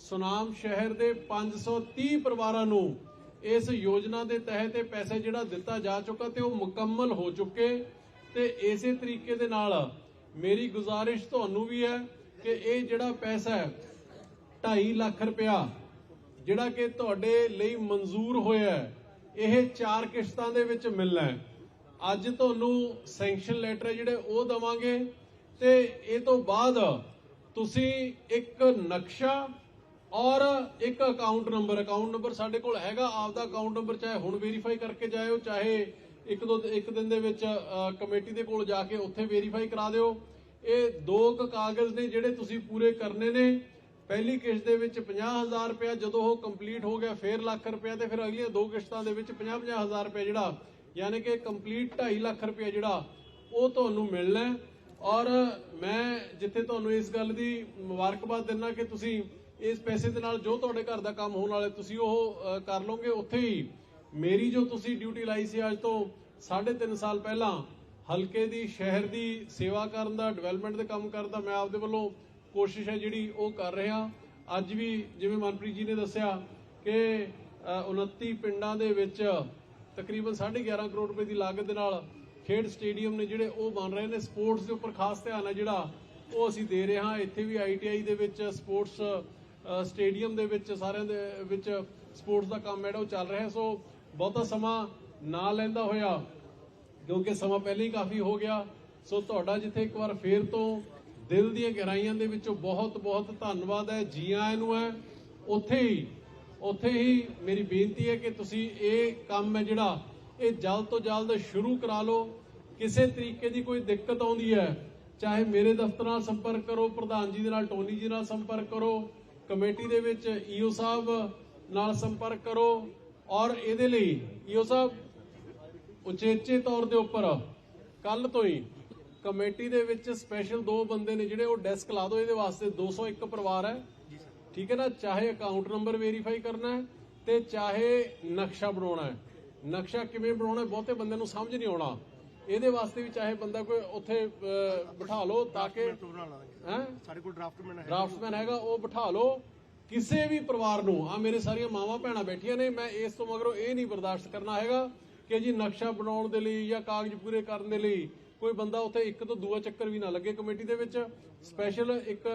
ਸੁਨਾਮ ਸ਼ਹਿਰ ਦੇ 530 ਪਰਿਵਾਰਾਂ ਨੂੰ ਇਸ ਯੋਜਨਾ ਦੇ ਤਹਿਤ ਇਹ ਪੈਸਾ ਜਿਹੜਾ ਦਿੱਤਾ ਜਾ ਚੁੱਕਾ ਤੇ ਉਹ ਮੁਕੰਮਲ ਹੋ ਚੁੱਕੇ। ਤੇ ਇਸੇ ਤਰੀਕੇ ਦੇ ਨਾਲ ਮੇਰੀ ਗੁਜ਼ਾਰਿਸ਼ ਤੁਹਾਨੂੰ ਵੀ ਹੈ ਕਿ ਇਹ ਜਿਹੜਾ ਪੈਸਾ ਹੈ 2.5 ਲੱਖ ਰੁਪਇਆ ਜਿਹੜਾ ਕਿ ਤੁਹਾਡੇ ਲਈ ਮਨਜ਼ੂਰ ਹੋਇਆ ਹੈ, ਇਹ ਚਾਰ ਕਿਸ਼ਤਾਂ ਦੇ ਵਿੱਚ ਮਿਲਣਾ ਹੈ। ਅੱਜ ਤੁਹਾਨੂੰ ਸੈਂਕਸ਼ਨ ਲੈਟਰ ਹੈ ਜਿਹੜੇ ਉਹ ਦਵਾਂਗੇ ਤੇ ਇਹ ਤੋਂ ਬਾਅਦ ਤੁਸੀਂ ਇੱਕ ਨਕਸ਼ਾ ਔਰ ਇੱਕ ਅਕਾਊਂਟ ਨੰਬਰ ਅਕਾਊਂਟ ਨੰਬਰ ਸਾਡੇ ਕੋਲ ਹੈਗਾ, ਆਪਦਾ ਅਕਾਊਂਟ ਨੰਬਰ ਚਾਹੇ ਹੁਣ ਵੈਰੀਫਾਈ ਕਰਕੇ ਜਾਇਓ, ਚਾਹੇ ਇੱਕ ਦੋ, ਇੱਕ ਦਿਨ ਦੇ ਵਿੱਚ ਕਮੇਟੀ ਦੇ ਕੋਲ ਜਾ ਕੇ ਉੱਥੇ ਵੈਰੀਫਾਈ ਕਰਾ ਦਿਓ। ਇਹ ਦੋ ਕੁ ਕਾਗਜ਼ ਨੇ ਜਿਹੜੇ ਤੁਸੀਂ ਪੂਰੇ ਕਰਨੇ ਨੇ। ਪਹਿਲੀ ਕਿਸ਼ਤ ਦੇ ਵਿੱਚ 50000 ਰੁਪਇਆ, ਜਦੋਂ ਉਹ ਕੰਪਲੀਟ ਹੋ ਗਿਆ ਫਿਰ ਲੱਖ ਰੁਪਇਆ ਤੇ ਫਿਰ ਅਗਲੀਆਂ ਦੋ ਕਿਸ਼ਤਾਂ ਦੇ ਵਿੱਚ 50-50000 ਰੁਪਇਆ ਜਿਹੜਾ, ਯਾਨੀ ਕਿ ਕੰਪਲੀਟ 2.5 ਲੱਖ ਰੁਪਇਆ ਜਿਹੜਾ, ਉਹ ਤੁਹਾਨੂੰ ਮਿਲਣਾ ਔਰ ਮੈਂ ਜਿੱਥੇ ਤੁਹਾਨੂੰ ਇਸ ਗੱਲ ਦੀ ਮੁਬਾਰਕਬਾਦ ਦਿੰਦਾ ਕਿ ਤੁਸੀਂ ਇਸ ਪੈਸੇ ਦੇ ਨਾਲ ਜੋ ਤੁਹਾਡੇ ਘਰ ਦਾ ਕੰਮ ਹੋਣ ਵਾਲੇ, ਤੁਸੀਂ ਉਹ ਕਰ ਲਓਗੇ। ਉੱਥੇ ਹੀ ਮੇਰੀ ਜੋ ਤੁਸੀਂ ਡਿਊਟੀ ਲਾਈ ਸੀ ਅੱਜ ਤੋਂ 3.5 ਸਾਲ ਪਹਿਲਾਂ, ਹਲਕੇ ਦੀ, ਸ਼ਹਿਰ ਦੀ ਸੇਵਾ ਕਰਨ ਦਾ ਡਿਵੈਲਪਮੈਂਟ ਦੇ ਕੰਮ ਕਰਨ ਦਾ, ਮੈਂ ਆਪਦੇ ਵੱਲੋਂ ਕੋਸ਼ਿਸ਼ ਹੈ ਜਿਹੜੀ ਉਹ ਕਰ ਰਿਹਾ ਅੱਜ ਵੀ ਜਿਵੇਂ ਮਨਪ੍ਰੀਤ ਜੀ ਨੇ ਦੱਸਿਆ ਕਿ ਅ, 29 ਪਿੰਡਾਂ ਦੇ ਵਿੱਚ ਤਕਰੀਬਨ 11.5 ਕਰੋੜ ਰੁਪਏ ਦੀ ਲਾਗਤ ਦੇ ਨਾਲ ਖੇਡ ਸਟੇਡੀਅਮ ਨੇ ਜਿਹੜੇ ਉਹ ਬਣ ਰਹੇ ਨੇ। ਸਪੋਰਟਸ ਦੇ ਉੱਪਰ ਖਾਸ ਧਿਆਨ ਹੈ ਜਿਹੜਾ ਉਹ ਅਸੀਂ ਦੇ ਰਹੇ ਹਾਂ। ਇੱਥੇ ਵੀ ਆਈਟੀਆਈ ਦੇ ਵਿੱਚ ਸਪੋਰਟਸ ਸਟੇਡੀਅਮ ਦੇ ਵਿੱਚ ਸਾਰਿਆਂ ਦੇ ਵਿੱਚ ਸਪੋਰਟਸ ਦਾ ਕੰਮ ਜਿਹੜਾ ਉਹ ਚੱਲ ਰਿਹਾ। ਸੋ ਬਹੁਤਾ ਸਮਾਂ ਨਾ ਲੈਂਦਾ ਹੋਇਆ ਕਿਉਂਕਿ ਸਮਾਂ ਪਹਿਲਾਂ ਹੀ ਕਾਫੀ ਹੋ ਗਿਆ। ਸੋ ਤੁਹਾਡਾ ਜਿੱਥੇ ਇੱਕ ਵਾਰ ਫੇਰ ਤੋਂ ਦਿਲ ਦੀਆਂ ਗਹਿਰਾਈਆਂ ਦੇ ਵਿੱਚੋਂ ਬਹੁਤ ਬਹੁਤ ਧੰਨਵਾਦ ਹੈ। ਜੀ ਆਇਆਂ ਨੂੰ ਹੈ। ਉੱਥੇ ਹੀ ਉੱਥੇ ਹੀ ਮੇਰੀ ਬੇਨਤੀ ਹੈ ਕਿ ਤੁਸੀਂ ਇਹ ਕੰਮ ਹੈ ਜਿਹੜਾ, ਇਹ ਜਲਦ ਤੋਂ ਜਲਦ ਸ਼ੁਰੂ ਕਰਾ ਲਓ। ਕਿਸੇ ਤਰੀਕੇ ਦੀ ਕੋਈ ਦਿੱਕਤ ਆਉਂਦੀ ਹੈ, ਚਾਹੇ ਮੇਰੇ ਦਫ਼ਤਰ ਨਾਲ ਸੰਪਰਕ ਕਰੋ, ਪ੍ਰਧਾਨ ਜੀ ਦੇ ਨਾਲ, ਟੋਨੀ ਜੀ ਨਾਲ ਸੰਪਰਕ ਕਰੋ, ਕਮੇਟੀ ਦੇ ਵਿੱਚ ਈਓ ਸਾਹਿਬ ਨਾਲ ਸੰਪਰਕ ਕਰੋ, ਔਰ ਇਹਦੇ ਲਈ ਈਓ ਸਾਹਿਬ ਉਚੇਚੇ ਤੌਰ ਦੇ ਉੱਪਰ ਕੱਲ ਤੋਂ ਹੀ ਕਮੇਟੀ ਦੇ ਵਿੱਚ ਸਪੈਸ਼ਲ ਦੋ ਬੰਦੇ ਨੇ ਜਿਹੜੇ ਉਹ ਡੈਸਕ ਲਾ ਦਿਓ ਇਹਦੇ ਵਾਸਤੇ 201 ਪਰਿਵਾਰ ਹੈ। ਠੀਕ ਹੈ ਨਾ? ਚਾਹੇ ਅਕਾਊਂਟ ਨੰਬਰ ਵੈਰੀਫਾਈ ਕਰਨਾ ਹੈ ਤੇ ਚਾਹੇ ਨਕਸ਼ਾ ਬਣਾਉਣਾ ਹੈ। ਨਕਸ਼ਾ ਕਿਵੇਂ ਬਣਾਉਣਾ ਬਹੁਤੇ ਬੰਦੇ ਨੂੰ ਸਮਝ ਨਹੀਂ ਆਉਣਾ। ਇਹਦੇ ਵਾਸਤੇ ਵੀ ਚਾਹੇ ਬੰਦਾ ਕੋਈ ਉੱਥੇ ਬਿਠਾ ਲਓ ਤਾਂ ਕਿ ਹੈ? ਸਾਡੇ ਕੋਲ ਡਰਾਫਟਮੈਨ ਹੈ ਡਰਾਫਟਮੈਨ ਹੈਗਾ ਉਹ ਬਿਠਾ ਲਓ ਕਿਸੇ ਵੀ ਪਰਿਵਾਰ ਨੂੰ। ਆ ਮੇਰੇ ਸਾਰੀਆਂ ਮਾਵਾਂ ਭੈਣਾਂ ਬੈਠੀਆਂ ਨੇ ਮੈਂ ਇਸ ਤੋਂ ਮਗਰੋਂ ਇਹ ਨਹੀਂ ਬਰਦਾਸ਼ਤ ਕਰਨਾ ਹੈਗਾ ਕਿ ਜੀ ਨਕਸ਼ਾ ਬਣਾਉਣ ਦੇ ਲਈ ਜਾਂ ਕਾਗਜ਼ ਪੂਰੇ ਕਰਨ ਦੇ ਲਈ ਕੋਈ ਬੰਦਾ ਉੱਥੇ ਇੱਕ ਤੋਂ ਦੂਆ ਚੱਕਰ ਵੀ ਨਾ ਲੱਗੇ ਕਮੇਟੀ ਦੇ ਵਿੱਚ। ਸਪੈਸ਼ਲ ਇੱਕ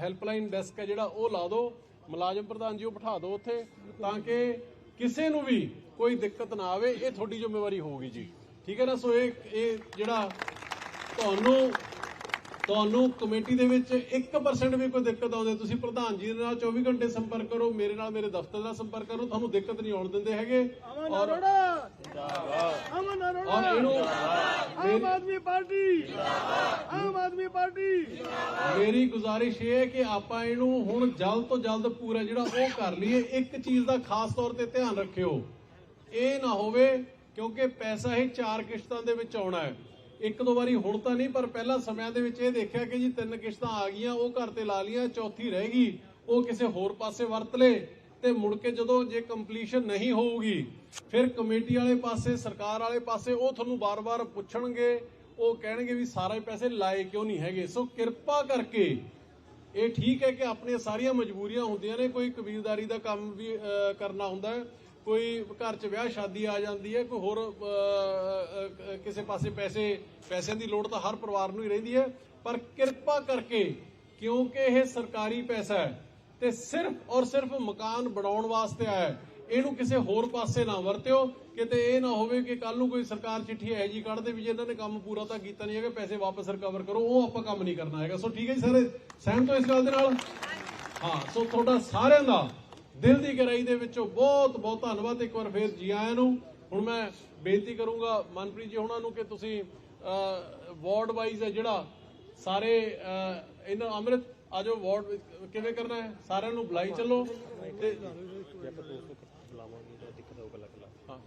ਹੈਲਪਲਾਈਨ ਡੈਸਕ ਹੈ ਜਿਹੜਾ ਉਹ ਲਾ ਦਿਓ। ਮੁਲਾਜ਼ਮ ਪ੍ਰਧਾਨ ਜੀ ਉਹ ਬਿਠਾ ਦਿਓ ਉੱਥੇ ਤਾਂ ਕਿ ਕਿਸੇ ਨੂੰ ਵੀ ਕੋਈ ਦਿੱਕਤ ਨਾ ਆਵੇ। ਇਹ ਤੁਹਾਡੀ ਜ਼ਿੰਮੇਵਾਰੀ ਹੋਊਗੀ ਜੀ। ਠੀਕ ਹੈ ਨਾ? ਸੋ ਇਹ ਇਹ ਜਿਹੜਾ ਤੁਹਾਨੂੰ ਤੁਹਾਨੂੰ ਕਮੇਟੀ ਦੇ ਵਿੱਚ 1% ਵੀ ਕੋਈ ਦਿੱਕਤ ਆਉਂਦੀ ਤੁਸੀਂ ਪ੍ਰਧਾਨ ਜੀ ਨਾਲ 24 ਘੰਟੇ ਸੰਪਰਕ ਕਰੋ ਮੇਰੇ ਨਾਲ ਮੇਰੇ ਦਫ਼ਤਰ ਨਾਲ ਸੰਪਰਕ ਕਰੋ ਤੁਹਾਨੂੰ ਦਿੱਕਤ ਨਹੀਂ ਆਉਣ ਦਿੰਦੇ ਹੈਗੇ। ਔਰ ਅਮਨ ਔਰ ਇਹਨੂੰ ਆਮ ਆਦਮੀ ਪਾਰਟੀ ਆਮ ਆਦਮੀ ਪਾਰਟੀ ਮੇਰੀ ਗੁਜ਼ਾਰਿਸ਼ ਇਹ ਹੈ ਕਿ ਆਪਾਂ ਇਹਨੂੰ ਹੁਣ ਜਲਦ ਤੋਂ ਜਲਦ ਪੂਰਾ ਜਿਹੜਾ ਉਹ ਕਰ ਲਈਏ, ਇੱਕ ਚੀਜ਼ ਦਾ ਖਾਸ ਤੌਰ ਤੇ ਧਿਆਨ ਰੱਖਿਓ। ਇਹ ਨਾ ਹੋਵੇ ਕਿਉਂਕਿ ਪੈਸਾ ਇਹ ਚਾਰ ਕਿਸ਼ਤਾਂ ਦੇ ਵਿੱਚ ਆਉਣਾ ਹੈ। ਇੱਕ ਦੋ ਵਾਰੀ ਹੁਣ ਤਾਂ ਨਹੀਂ, ਪਰ ਪਹਿਲਾਂ ਸਮਿਆਂ ਦੇ ਵਿੱਚ ਇਹ ਦੇਖਿਆ ਕਿ ਜੀ ਤਿੰਨ ਕਿਸ਼ਤਾਂ ਆ ਗਈਆਂ, ਉਹ ਘਰ ਤੇ ਲਾ ਲੀਆਂ ਚੌਥੀ ਰਹਿ ਗਈ, ਉਹ ਕਿਸੇ ਹੋਰ ਪਾਸੇ ਵਰਤ ਲੇ ਤੇ ਮੁੜ ਕੇ ਜਦੋਂ ਜੇ ਕੰਪਲੀਸ਼ਨ ਨਹੀਂ ਹੋਊਗੀ, ਫਿਰ ਕਮੇਟੀ ਵਾਲੇ ਪਾਸੇ, ਸਰਕਾਰ ਵਾਲੇ ਪਾਸੇ ਉਹ ਤੁਹਾਨੂੰ ਬਾਰ-ਬਾਰ ਪੁੱਛਣਗੇ, ਉਹ ਕਹਿਣਗੇ ਵੀ ਸਾਰੇ ਪੈਸੇ ਲਾਏ ਕਿਉਂ ਨਹੀਂ ਹੈਗੇ। ਸੋ ਕਿਰਪਾ ਕਰਕੇ ਇਹ ਠੀਕ ਹੈ ਕਿ ਆਪਣੀਆਂ ਸਾਰੀਆਂ ਮਜਬੂਰੀਆਂ ਹੁੰਦੀਆਂ ਨੇ। ਕੋਈ ਕਬੀਲਦਾਰੀ ਦਾ ਕੰਮ ਵੀ ਕਰਨਾ ਹੁੰਦਾ ਹੈ, ਕੋਈ ਘਰ 'ਚ ਵਿਆਹ ਸ਼ਾਦੀ ਆ ਜਾਂਦੀ ਹੈ, ਕੋਈ ਹੋਰ ਕਿਸੇ ਪਾਸੇ ਪੈਸੇ, ਪੈਸਿਆਂ ਦੀ ਲੋੜ ਤਾਂ ਹਰ ਪਰਿਵਾਰ ਨੂੰ ਹੀ ਰਹਿੰਦੀ ਹੈ। ਪਰ ਕਿਰਪਾ ਕਰਕੇ, ਕਿਉਂਕਿ ਇਹ ਸਰਕਾਰੀ ਪੈਸਾ ਹੈ ਤੇ ਸਿਰਫ ਔਰ ਸਿਰਫ ਮਕਾਨ ਬਣਾਉਣ ਵਾਸਤੇ ਆਇਆ ਹੈ। ਇਹਨੂੰ ਕਿਸੇ ਹੋਰ ਪਾਸੇ ਨਾ ਵਰਤਿਓ। ਕਿਤੇ ਇਹ ਨਾ ਹੋਵੇ ਕਿ ਕੱਲ ਨੂੰ ਕੋਈ ਸਰਕਾਰ ਚਿੱਠੀ ਇਹੋ ਜੀ ਕੱਢ ਦੇ ਵੀ ਜੇ ਇਹਨਾਂ ਨੇ ਕੰਮ ਪੂਰਾ ਤਾਂ ਕੀਤਾ ਨਹੀਂ ਹੈਗਾ, ਪੈਸੇ ਵਾਪਸ ਰਿਕਵਰ ਕਰੋ, ਉਹ ਆਪਾਂ ਕੰਮ ਨਹੀਂ ਕਰਨਾ ਹੈਗਾ। ਸੋ ਠੀਕ ਹੈ ਜੀ ਸਾਰੇ, ਸਹਿਮਤ ਹੋ ਇਸ ਗੱਲ ਦੇ ਨਾਲ? ਹਾਂ, ਸੋ ਤੁਹਾਡਾ ਸਾਰਿਆਂ ਦਾ ਦਿਲ ਦੀ ਗਹਿਰਾਈ ਦੇ ਵਿੱਚੋਂ ਬਹੁਤ ਬਹੁਤ ਧੰਨਵਾਦ। ਇੱਕ ਵਾਰ ਫੇਰ ਜੀ ਆਇਆਂ ਨੂੰ। ਹੁਣ ਮੈਂ ਬੇਨਤੀ ਕਰੂੰਗਾ ਮਨਪ੍ਰੀਤ ਜੀ ਉਹਨਾਂ ਨੂੰ ਕਿ ਤੁਸੀਂ ਵਾਰਡ ਵਾਈਜ਼ ਹੈ ਜਿਹੜਾ, ਸਾਰੇ ਇਹਨਾਂ ਅੰਮ੍ਰਿਤ ਆਜੋ ਵਾਰਡ ਕਿਵੇਂ ਕਰਨਾ ਹੈ? ਸਾਰਿਆਂ ਨੂੰ ਬੁਲਾਈ ਚੱਲੋ ਤੇ ਹਾਂ।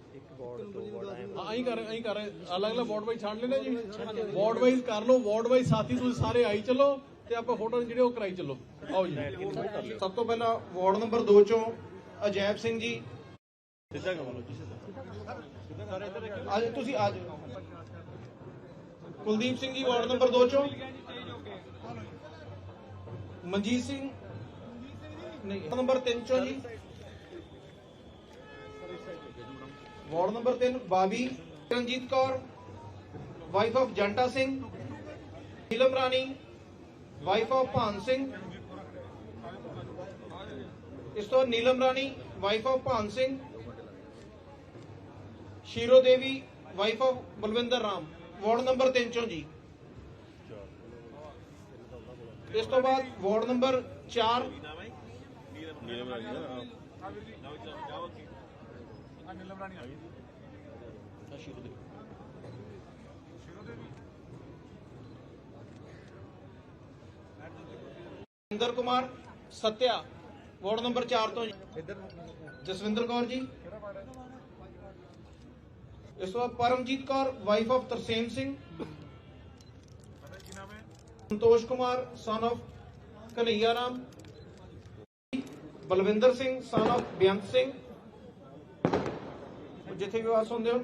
ਹਾਂ ਆਈ ਕਰ ਆਈ ਕਰ ਅਲੱਗ ਅਲੱਗ ਵਾਰਡ ਵਾਈਜ਼ ਛਾਣ ਲੈਣਾ ਜੀ। ਵਾਰਡ ਵਾਈਜ਼ ਕਰ ਲਓ, ਵਾਰਡ ਵਾਈਜ਼ ਸਾਥੀ ਤੁਸੀਂ ਸਾਰੇ ਆਈ ਚੱਲੋ ਤੇ ਆਪਾਂ ਫੋਟੋ ਜਿਹੜੇ ਉਹ ਕਰਾਈ ਚੱਲੋ। ਆਓ ਜੀ। ਸਭ ਤੋਂ ਪਹਿਲਾਂ ਵਾਰਡ ਨੰਬਰ 2 ਚੋਂ ਅਜੈਬ ਸਿੰਘ ਜੀ। ਅੱਜ ਤੁਸੀਂ ਆ ਕੁਲਦੀਪ ਸਿੰਘ ਜੀ ਵਾਰਡ ਨੰਬਰ 2 ਚੋਂ। ਮਨਜੀਤ ਸਿੰਘ ਨਹੀਂ ਵਾਰਡ ਨੰਬਰ 3 ਚੋਂ ਜੀ ward number 3 Bobby Ranjit Kaur wife of Janta Singh Neelam Rani wife of Bhan Singh ਇਸ ਤੋਂ ਬਾਅਦ Neelam Rani wife of Bhan Singh Shiro Devi wife of Balwinder Ram ward number 3 ਚੋਂ ਜੀ ਇਸ ਤੋਂ ਬਾਅਦ ward number 4 Inder Kumar Satya, ward number 4 ਤੋਂ ਜਸਵਿੰਦਰ ਕੌਰ ਜੀ। ਇਸ ਤੋਂ ਬਾਅਦ Paramjit Kaur wife of Tarsem Singh. Santosh Kumar son of Kanaiya Ram, Balwinder Singh son of Beant Singh. ਜਿੱਥੇ ਵੀ ਵਾਸ ਹੁੰਦੇ ਹੋ।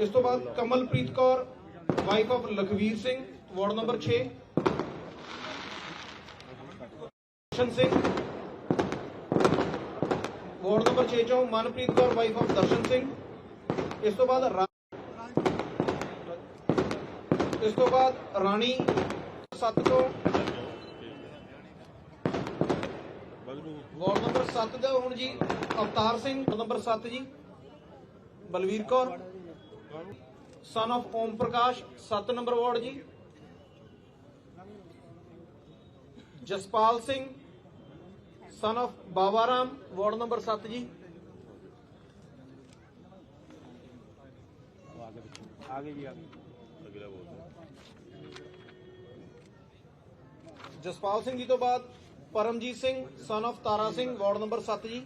ਇਸ ਤੋਂ ਬਾਅਦ Kamalpreet Kaur wife of Lakhvir Singh ward number 6 Darshan Singh ward number 6 ਚੋਂ ਮਨਪ੍ਰੀਤ ਕੌਰ ਵਾਈਫ ਆਫ ਦਰਸ਼ਨ ਸਿੰਘ। ਇਸ ਤੋਂ ਬਾਅਦ ਇਸ ਤੋਂ ਬਾਅਦ ਰਾਣੀ ਨੰਬਰ 7 ਦਾ ਹੁਣ ਜੀ, ਅਵਤਾਰ ਸਿੰਘ ਨੰਬਰ 7 ਜੀ। Balvir Kaur. Son of Om Prakash 7 number ward ਜੀ। Jaspal Singh son of Baba Ram ward number 7 ਜੀ। ਆਗੇ ਜੀ ਆਗੇ जसपाल सिंह जी तो बाद Paramjit Singh son of Tara Singh ward number सत जी।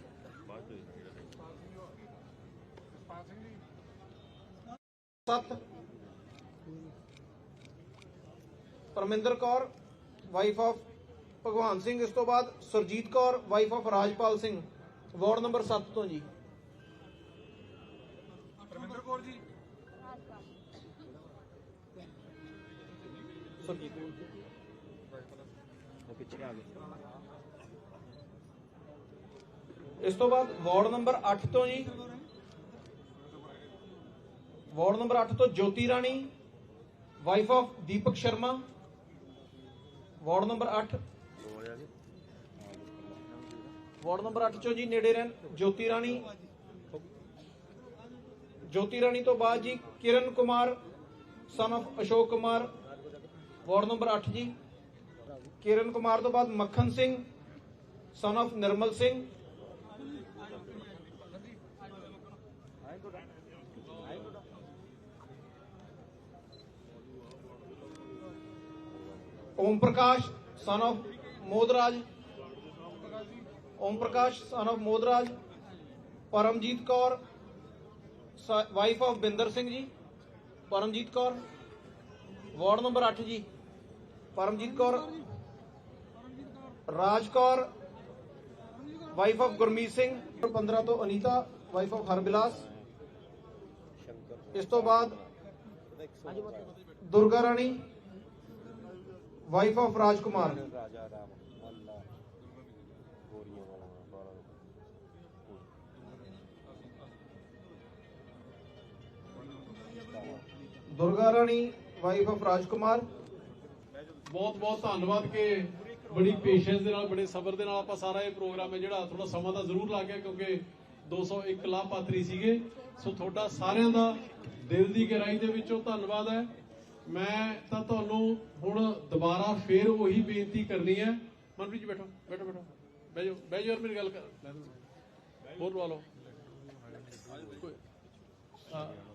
सत। परमिंदर कौर वाइफ ऑफ़ भगवान सिंह इस तो बाद Surjit Kaur wife of Rajpal Singh ward number सत तो जी। ਇਸ ਤੋਂ ਬਾਅਦ ਵਾਰਡ ਨੰਬਰ 8 ਤੋਂ ਜੀ। ਵਾਰਡ ਨੰਬਰ 8 ਤੋਂ Jyoti Rani wife of Deepak Sharma. Ward number 8 ward number 8 ਚੋਂ ਜੀ ਨੇੜੇ ਰਹਿਣ ਜੋਤੀ ਰਾਣੀ। ਜੋਤੀ ਰਾਣੀ ਤੋਂ ਬਾਅਦ ਜੀ Kiran Kumar son of Ashok Kumar. Ward number 8 ਜੀ। ਕਿਰਨ ਕੁਮਾਰ ਤੋਂ ਬਾਅਦ Makhan Singh son of Nirmal Singh Om Prakash son of Modraj Om Prakash son of Modraj Paramjit Kaur wife of Binder Singh ji Paramjit Kaur ward number 8 ਜੀ ਪਰਮਜੀਤ ਕੌਰ राज कौर वाइफ ऑफ़ गुरमीत सिंह पंद्रह तो अनीता वाइफ ऑफ़ हरबिलास इस तो बाद दुर्गा राणी wife of Rajkumar. Durga Rani wife of राजकुमार। बहुत बहुत धन्यवाद के ਬੜੀ ਪੇਸ਼ੈਂਸ ਦੇ ਨਾਲ ਬੜੇ ਸਬਰ ਦੇ ਨਾਲ ਆਪਾਂ ਸਾਰਾ ਇਹ ਪ੍ਰੋਗਰਾਮ ਹੈ ਜਿਹੜਾ ਥੋੜਾ ਸਮਾਂ ਤਾਂ ਜ਼ਰੂਰ ਲੱਗ ਗਿਆ ਕਿਉਂਕਿ 201 ਲਾਭਪਾਤਰੀ ਸੀਗੇ। ਸੋ ਤੁਹਾਡਾ ਸਾਰਿਆਂ ਦਾ ਦਿਲ ਦੀ ਗਹਿਰਾਈ ਦੇ ਵਿੱਚੋਂ ਧੰਨਵਾਦ ਹੈ। ਮੈਂ ਤਾਂ ਤੁਹਾਨੂੰ ਹੁਣ ਦੁਬਾਰਾ ਫੇਰ ਉਹੀ ਬੇਨਤੀ ਕਰਨੀ ਹੈ। ਮਨਪ੍ਰੀਤ ਜੀ ਬੈਠੋ ਬੈਠੋ ਬੈਠੋ। ਬਹਿ ਜਾਓ ਬਹਿ ਜਾਓ ਮੇਰੀ ਗੱਲ ਕਰ। ਹੋਰ ਲਵਾ ਲਓ।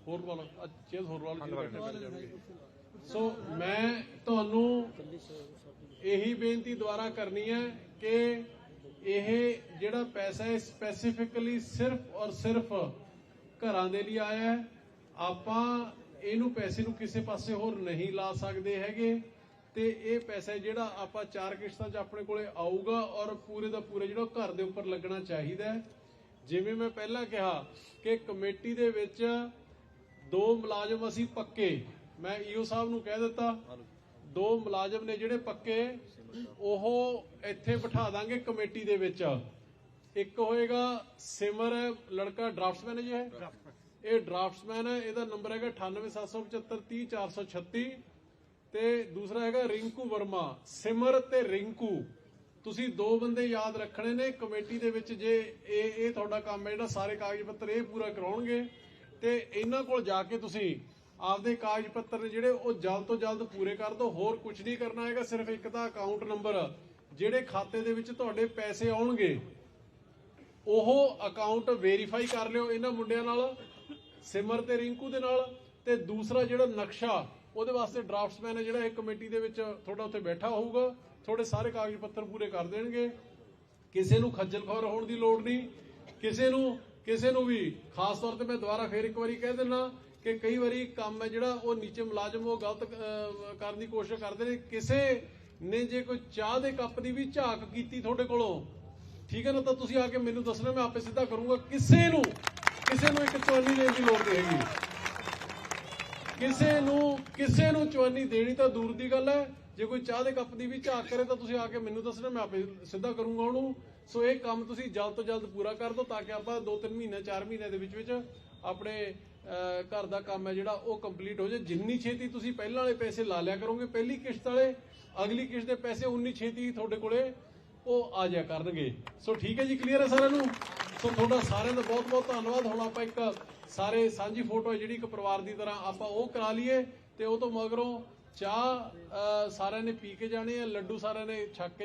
ਹੋਰ ਲਵਾ ਲਓ। ਚੇਅਰ ਹੋਰ ਲਵਾ ਲਓ। ਸੋ ਮੈਂ ਤੁਹਾਨੂੰ ਇਹੀ ਬੇਨਤੀ ਦੁਆਰਾ ਕਰਨੀ ਹੈ ਕਿ ਇਹ ਜਿਹੜਾ ਪੈਸਾ ਹੈ ਸਪੈਸੀਫਿਕਲੀ ਸਿਰਫ ਔਰ ਸਿਰਫ ਘਰਾਂ ਦੇ ਲਈ ਆਇਆ ਹੈ। ਆਪਾਂ ਇਹਨੂੰ ਪੈਸੇ ਨੂੰ ਕਿਸੇ ਪਾਸੇ ਹੋਰ ਨਹੀਂ ਲਾ ਸਕਦੇ ਹੈਗੇ ਤੇ ਇਹ ਪੈਸਾ ਜਿਹੜਾ ਆਪਾਂ ਚਾਰ ਕਿਸ਼ਤਾਂ 'ਚ ਆਪਣੇ ਕੋਲੇ ਆਊਗਾ ਔਰ ਪੂਰੇ ਦਾ ਪੂਰੇ ਜਿਹੜਾ ਘਰ ਦੇ ਉੱਪਰ ਲੱਗਣਾ ਚਾਹੀਦਾ ਹੈ। ਜਿਵੇਂ ਮੈਂ ਪਹਿਲਾਂ ਕਿਹਾ ਕਿ ਕਮੇਟੀ ਦੇ ਵਿੱਚ ਦੋ ਮੁਲਾਜ਼ਮ ਅਸੀਂ ਪੱਕੇ। ਮੈਂ ਈਓ ਸਾਹਿਬ ਨੂੰ ਕਹਿ ਦਿੱਤਾ ਦੋ ਮੁਲਾਜ਼ਮ ਨੇ ਜਿਹੜੇ ਪੱਕੇ ਉਹ ਇੱਥੇ ਬਿਠਾ ਦਾਂਗੇ ਕਮੇਟੀ ਦੇ ਵਿੱਚ। ਇੱਕ ਹੋਏਗਾ ਸਿਮਰ ਲੜਕਾ ਡਰਾਫਟਸਮੈਨ ਹੈ ਜੀ ਇਹ? ਇਹ ਡਰਾਫਟਸਮੈਨ ਹੈ ਇਹਦਾ ਨੰਬਰ ਹੈਗਾ 9877530436 ਤੇ ਦੂਸਰਾ ਹੈਗਾ ਰਿੰਕੂ ਵਰਮਾ। ਸਿਮਰ ਤੇ ਰਿੰਕੂ। ਤੁਸੀਂ ਦੋ ਬੰਦੇ ਯਾਦ ਰੱਖਣੇ ਨੇ ਕਮੇਟੀ ਦੇ ਵਿੱਚ ਜੇ ਇਹ ਇਹ ਤੁਹਾਡਾ ਕੰਮ ਹੈ ਜਿਹੜਾ ਸਾਰੇ ਕਾਗਜ਼ ਪੱਤਰ ਇਹ ਪੂਰਾ ਕਰਾਉਣਗੇ ਤੇ ਇਹਨਾਂ ਕੋਲ ਜਾ ਕੇ ਤੁਸੀਂ ਆਪਦੇ ਕਾਗਜ਼ ਪੱਤਰ ਨੇ ਜਿਹੜੇ ਉਹ ਜਲਦ ਤੋਂ ਜਲਦ ਪੂਰੇ ਕਰ ਦਿਓ ਹੋਰ ਕੁਝ ਨਹੀਂ ਕਰਨਾ ਹੈਗਾ, ਸਿਰਫ ਇੱਕ ਤਾਂ ਅਕਾਊਂਟ ਨੰਬਰ ਜਿਹੜੇ ਖਾਤੇ ਦੇ ਵਿੱਚ ਤੁਹਾਡੇ ਪੈਸੇ ਆਉਣਗੇ, ਉਹ ਅਕਾਊਂਟ ਵੈਰੀਫਾਈ ਕਰ ਲਿਓ ਇਹਨਾਂ ਮੁੰਡਿਆਂ ਨਾਲ, ਸਿਮਰ ਤੇ ਰਿੰਕੂ ਦੇ ਨਾਲ, ਤੇ ਦੂਸਰਾ ਜਿਹੜਾ ਨਕਸ਼ਾ, ਉਹਦੇ ਵਾਸਤੇ ਡਰਾਫਟਸਮੈਨ ਹੈ ਜਿਹੜਾ ਇਹ ਕਮੇਟੀ ਦੇ ਵਿੱਚ ਤੁਹਾਡਾ ਉੱਥੇ ਬੈਠਾ ਹੋਊਗਾ, ਤੁਹਾਡੇ ਸਾਰੇ ਕਾਗਜ਼ ਪੱਤਰ ਪੂਰੇ ਕਰ ਦੇਣਗੇ। ਕਿਸੇ ਨੂੰ ਖੱਜਲ ਖੁਆਰ ਹੋਣ ਦੀ ਲੋੜ ਨਹੀਂ, ਕਿਸੇ ਨੂੰ ਕਿਸੇ ਨੂੰ ਵੀ, ਖਾਸ ਤੌਰ ਤੇ ਮੈਂ ਦੁਬਾਰਾ ਫੇਰ ਇੱਕ ਵਾਰੀ ਕਹਿ ਦਿੰਦਾ ਕਿ ਕਈ ਵਾਰੀ ਕੰਮ ਹੈ ਜਿਹੜਾ ਉਹ ਨੀਚੇ ਮੁਲਾਜ਼ਮ ਉਹ ਗਲਤ ਕਰਨ ਦੀ ਕੋਸ਼ਿਸ਼ ਕਰਦੇ ਨੇ। ਕਿਸੇ ਨੇ ਜੇ ਕੋਈ ਚਾਹ ਦੇ ਕੱਪ ਦੀ ਵੀ ਝਾਕ ਕੀਤੀ ਤੁਹਾਡੇ ਕੋਲੋਂ, ਠੀਕ ਹੈ ਨਾ, ਤਾਂ ਤੁਸੀਂ ਆ ਕੇ ਮੈਨੂੰ ਦੱਸਣਾ, ਮੈਂ ਆਪੇ ਸਿੱਧਾ ਕਰੂੰਗਾ। ਕਿਸੇ ਨੂੰ ਕਿਸੇ ਨੂੰ ਇੱਕ ਚਵਾਨੀ ਦੇਣ ਦੀ ਲੋੜ ਨਹੀਂ ਹੈਗੀ। ਕਿਸੇ ਨੂੰ ਕਿਸੇ ਨੂੰ ਚਵਾਨੀ ਦੇਣੀ ਤਾਂ ਦੂਰ ਦੀ ਗੱਲ ਹੈ। ਜੇ ਕੋਈ ਚਾਹ ਦੇ ਕੱਪ ਦੀ ਵੀ ਝਾਕ ਕਰੇ ਤਾਂ ਤੁਸੀਂ ਆ ਕੇ ਮੈਨੂੰ ਦੱਸਣਾ, ਮੈਂ ਆਪੇ ਸਿੱਧਾ ਕਰੂੰਗਾ ਉਹਨੂੰ। ਸੋ ਇਹ ਕੰਮ ਤੁਸੀਂ ਜਲਦ ਤੋਂ ਜਲਦ ਪੂਰਾ ਕਰ ਦਿਓ ਤਾਂ ਕਿ ਆਪਾਂ 2-3 ਮਹੀਨੇ 4 ਮਹੀਨੇ ਦੇ ਵਿੱਚ ਵਿੱਚ ਆਪਣੇ ਘਰ ਦਾ ਕੰਮ ਹੈ ਜਿਹੜਾ, ਉਹ ਕੰਪਲੀਟ ਹੋ ਜਾਏ। ਜਿੰਨੀ ਛੇਤੀ ਤੁਸੀਂ ਪਹਿਲਾਂ ਵਾਲੇ ਪੈਸੇ ਲਾ ਲਿਆ ਕਰੋਗੇ, ਪਹਿਲੀ ਕਿਸ਼ਤ ਵਾਲੇ, ਅਗਲੀ ਕਿਸ਼ਤ ਦੇ ਪੈਸੇ ਉਨੀ ਛੇਤੀ ਤੁਹਾਡੇ ਕੋਲੇ ਉਹ ਆ ਜਾ ਕਰਨਗੇ। ਸੋ ਠੀਕ ਹੈ ਜੀ ਕਲੀਅਰ ਹੈ ਸਾਰਿਆਂ ਨੂੰ? ਸੋ ਤੁਹਾਡਾ ਸਾਰਿਆਂ ਦਾ ਬਹੁਤ ਬਹੁਤ ਧੰਨਵਾਦ। ਹੁਣ ਆਪਾਂ ਇੱਕ ਸਾਰੇ ਸਾਂਝੀ ਫੋਟੋ ਹੈ ਜਿਹੜੀ ਇੱਕ ਪਰਿਵਾਰ ਦੀ ਤਰ੍ਹਾਂ ਆਪਾਂ ਉਹ ਕਰਾ ਲਈਏ ਤੇ ਉਹ ਤੋਂ ਮਗਰੋਂ ਚਾਹ ਸਾਰਿਆਂ ਨੇ ਪੀ ਕੇ ਜਾਣੇ ਆ, ਲੱਡੂ ਸਾਰਿਆਂ ਨੇ ਛੱਕ ਕੇ